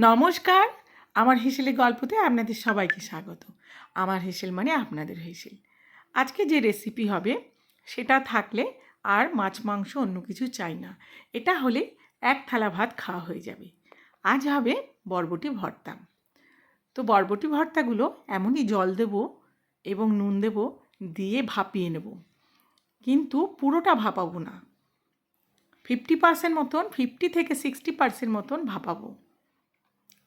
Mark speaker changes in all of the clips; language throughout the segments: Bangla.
Speaker 1: নমস্কার, আমার হেসেলের গল্পতে আপনাদের সবাইকে স্বাগত। আমার হেসেল মানে আপনাদের হেসেল। আজকে যে রেসিপি হবে, সেটা থাকলে আর মাছ, মাংস অন্য কিছু চাই না। এটা হলে এক থালা ভাত খাওয়া হয়ে যাবে। আজ হবে বরবটি ভর্তা। তো বরবটি ভর্তাগুলো এমনই জল দেব এবং নুন দেব, দিয়ে ভাপিয়ে নেব। কিন্তু পুরোটা ভাপাবো না। ফিফটি পার্সেন্ট মতন ফিফটি থেকে সিক্সটি পার্সেন্ট মতন ভাপাবো।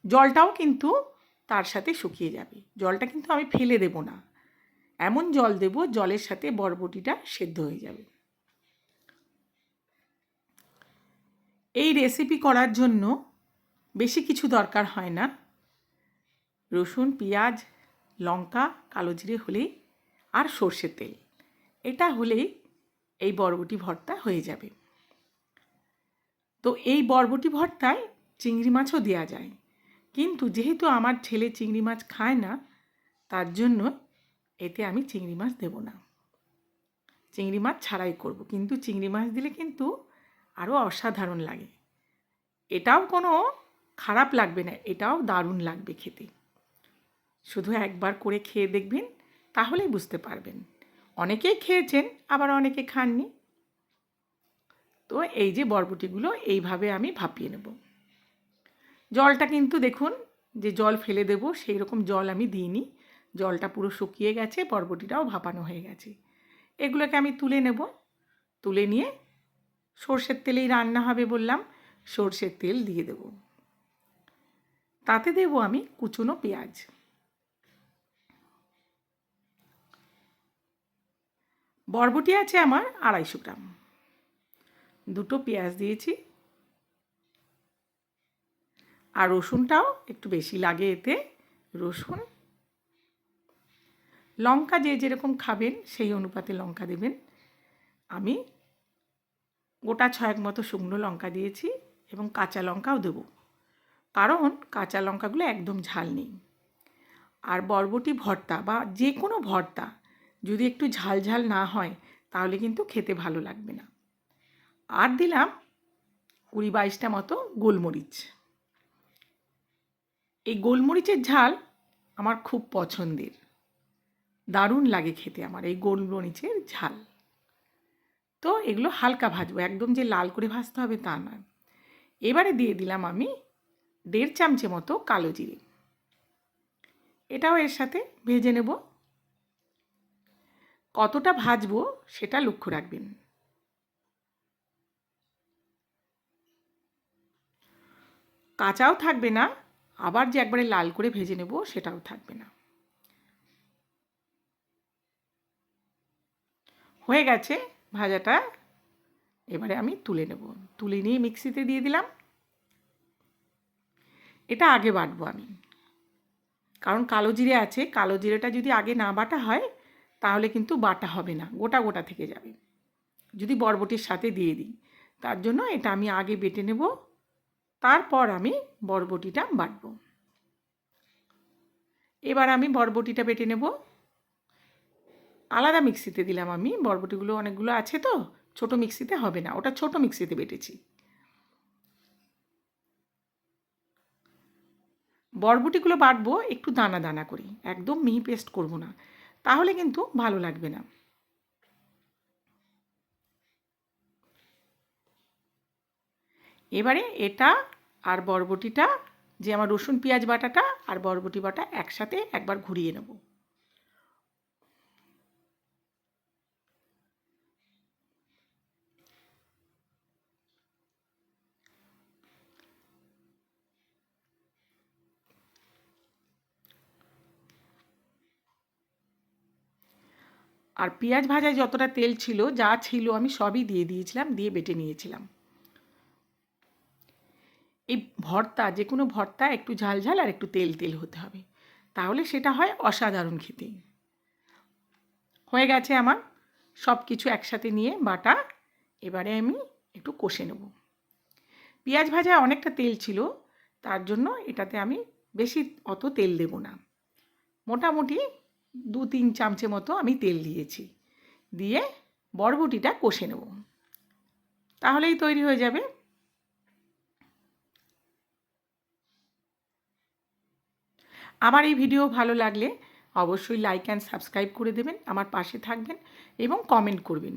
Speaker 1: জলটাও কিন্তু তার সাথে শুকিয়ে যাবে। জলটা কিন্তু আমি ফেলে দেব না। এমন জল দেব, জলের সাথে বরবটিটা সেদ্ধ হয়ে যাবে। এই রেসিপি করার জন্য বেশি কিছু দরকার হয় না। রসুন, পেঁয়াজ, লঙ্কা, কালো জিরে হলেই আর সর্ষের তেল। এটা হলেই এই বরবটি ভর্তা হয়ে যাবে। তো এই বরবটি ভর্তায় চিংড়ি মাছও দেওয়া যায়। কিন্তু যেহেতু আমার ছেলে চিংড়ি মাছ খায় না, তার জন্য এতে আমি চিংড়ি মাছ দেব না। চিংড়ি মাছ ছাড়াই করব, কিন্তু চিংড়ি মাছ দিলে কিন্তু আরও অসাধারণ লাগে। এটাও কোনো খারাপ লাগবে না, এটাও দারুণ লাগবে খেতে। শুধু একবার করে খেয়ে দেখবেন, তাহলেই বুঝতে পারবেন। অনেকেই খেয়েছেন, আবার অনেকে খাননি। তো এই যে বরবটিগুলো, এইভাবে আমি ভাপিয়ে নেব। জলটা কিন্তু দেখুন, যে জল ফেলে দেবো সেই রকম জল আমি দিইনি। জলটা পুরো শুকিয়ে গেছে, বরবটিটাও ভাপানো হয়ে গেছে। এগুলোকে আমি তুলে নেব। তুলে নিয়ে সর্ষের তেলেই রান্না হবে বললাম, সর্ষের তেল দিয়ে দেব। তাতে দেব আমি কুচুনো পেঁয়াজ। বরবটি আছে আমার আড়াইশো গ্রাম। দুটো পেঁয়াজ দিয়েছি। আর রসুনটাও একটু বেশি লাগে এতে, রসুন। লঙ্কা যে যেরকম খাবেন, সেই অনুপাতে লঙ্কা দেবেন। আমি গোটা ছয়েক মতো শুকনো লঙ্কা দিয়েছি এবং কাঁচা লঙ্কাও দেব। কারণ কাঁচা লঙ্কাগুলো একদম ঝাল নেই। আর বরবটি ভর্তা বা যে কোনো ভর্তা, যদি একটু ঝাল ঝাল না হয়, তাহলে কিন্তু খেতে ভালো লাগবে না। আর দিলাম কুড়ি বাইশটা মতো গোলমরিচ। এই গোলমরিচের ঝাল আমার খুব পছন্দের। দারুণ লাগে খেতে আমার এই গোলমরিচের ঝাল। তো এগুলো হালকা ভাজবো, একদম যে লাল করে ভাজতে হবে তা নয় এবারে দিয়ে দিলাম আমি দেড় চামচে মতো কালো জিরে। এটাও এর সাথে ভেজে নেব। কতটা ভাজবো সেটা লক্ষ্য রাখবেন। কাঁচাও থাকবে না আবার যে একবারে লাল করে ভেজে নেব, সেটাও থাকবে না। হয়ে গেছে ভাজাটা। এবারে আমি তুলে নেব। তুলে নিয়ে মিক্সিতে দিয়ে দিলাম। এটা আগে বাটবো আমি। কারণ কালো জিরে আছে। কালো জিরেটা যদি আগে না বাটা হয়, তাহলে কিন্তু বাটা হবে না। গোটা গোটা থেকে যাবে। যদি বরবটির সাথে দিয়ে দিই। তার জন্য এটা আমি আগে বেটে নেব। তারপর আমি বরবটিটা বাটব। এবার আমি বরবটিটা বেটে নেব। আলাদা মিক্সিতে দিলাম আমি, বরবটিগুলো অনেকগুলো আছে তো, ছোট মিক্সিতে হবে না, ওটা ছোট মিক্সিতে বেটেছি। বরবটিগুলো বাটবো, একটু দানা দানা করি, একদম মিহি পেস্ট করব না, তাহলে কিন্তু ভালো লাগবে না। এবারে এটা আর বরবটিটা, যে আমার রসুন, পেঁয়াজ বাটাটা আর বরবটি বাটা একসাথে একবার ঘুরিয়ে নেব। আর পেঁয়াজ ভাজায় যতটা তেল ছিল, যা ছিল আমি সবই দিয়ে দিয়েছিলাম, দিয়ে বেটে নিয়েছিলাম। এই ভর্তা, যে কোনো ভর্তা, একটু ঝাল ঝাল আর একটু তেল তেল হতে হবে। তাহলে সেটা হয় অসাধারণ খেতে। হয়ে গেছে আমার সব কিছু একসাথে নিয়ে বাটা। এবারে আমি একটু কষে নেব। পেঁয়াজ ভাজায় অনেকটা তেল ছিল, তার জন্য এটাতে আমি বেশি অত তেল দেব না। মোটামুটি দু তিন চামচে মতো আমি তেল দিয়েছি। দিয়ে বরবটিটা কষে নেব। তাহলেই তৈরি হয়ে যাবে। আমার এই ভিডিও ভালো লাগলে অবশ্যই লাইক অ্যান্ড সাবস্ক্রাইব করে দেবেন, আমার পাশে থাকবেন এবং কমেন্ট করবেন।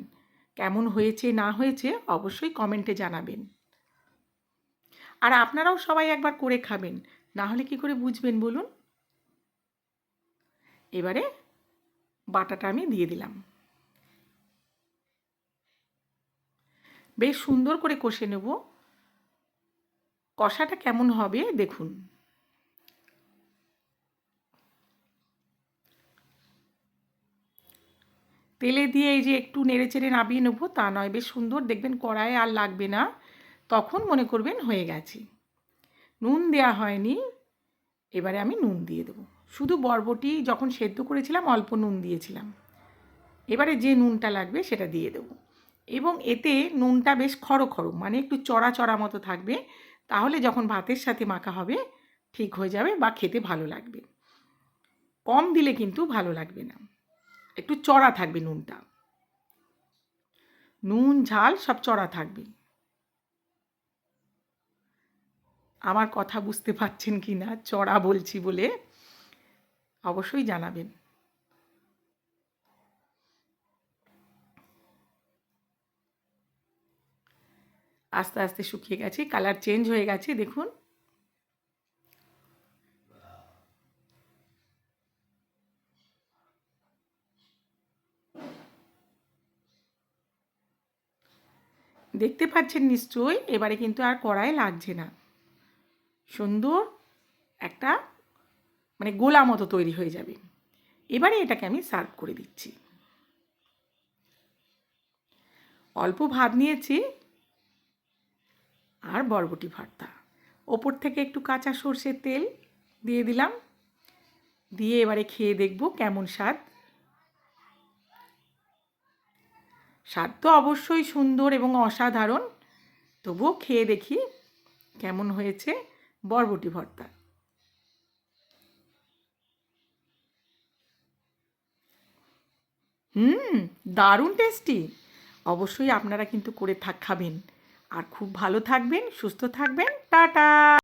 Speaker 1: কেমন হয়েছে, না হয়েছে অবশ্যই কমেন্টে জানাবেন। আর আপনারাও সবাই একবার করে খাবেন, না হলে কি করে বুঝবেন বলুন? এবারে বাটাটা আমি দিয়ে দিলাম। বেশ সুন্দর করে কষে নেব। কষাটা কেমন হবে দেখুন। তেলে দিয়ে এই যে একটু নেড়ে চেড়ে নাবিয়ে নেব, তা নয়, বেশ সুন্দর, দেখবেন কড়াইয়ে আর লাগবে না। তখন মনে করবেন হয়ে গেছে। নুন দেয়া হয়নি, এবারে আমি নুন দিয়ে দেবো। শুধু বরবটি যখন সেদ্ধ করেছিলাম, অল্প নুন দিয়েছিলাম। এবারে যে নুনটা লাগবে, সেটা দিয়ে দেবো। এবং এতে নুনটা বেশ খড়ো খড়ো মানে একটু চড়া চড়া মতো থাকবে। তাহলে যখন ভাতের সাথে মাখা হবে, ঠিক হয়ে যাবে বা খেতে ভালো লাগবে। কম দিলে কিন্তু ভালো লাগবে না। একটু চড়া থাকবে নুনটা। নুন, ঝাল সব চড়া থাকবে। আমার কথা বুঝতে পারছেন কি না? চড়া বলছি বলে অবশ্যই জানাবেন। আস্তে আস্তে শুকিয়ে গেছে, কালার চেঞ্জ হয়ে গেছে, দেখুন। দেখতে পাচ্ছেন নিশ্চয়ই, এবারে কিন্তু আর কড়াই লাগছে না। সুন্দর একটা মানে গোলা মতো তৈরি হয়ে যাবে। এবারে এটাকে আমি সার্ভ করে দিচ্ছি। অল্প ভাত নিয়েছি আর বরবটি ভর্তা। ওপর থেকে একটু কাঁচা সর্ষের তেল দিয়ে দিলাম। দিয়ে এবারে খেয়ে দেখব কেমন স্বাদ। স্বাদ তো অবশ্যই সুন্দর এবং অসাধারণ। তবুও খেয়ে দেখি কেমন হয়েছে বরবটি ভর্তা। হুম, দারুণ টেস্টি। অবশ্যই আপনারা কিন্তু করে থাক, খাবেন। আর খুব ভালো থাকবেন, সুস্থ থাকবেন। টাটা!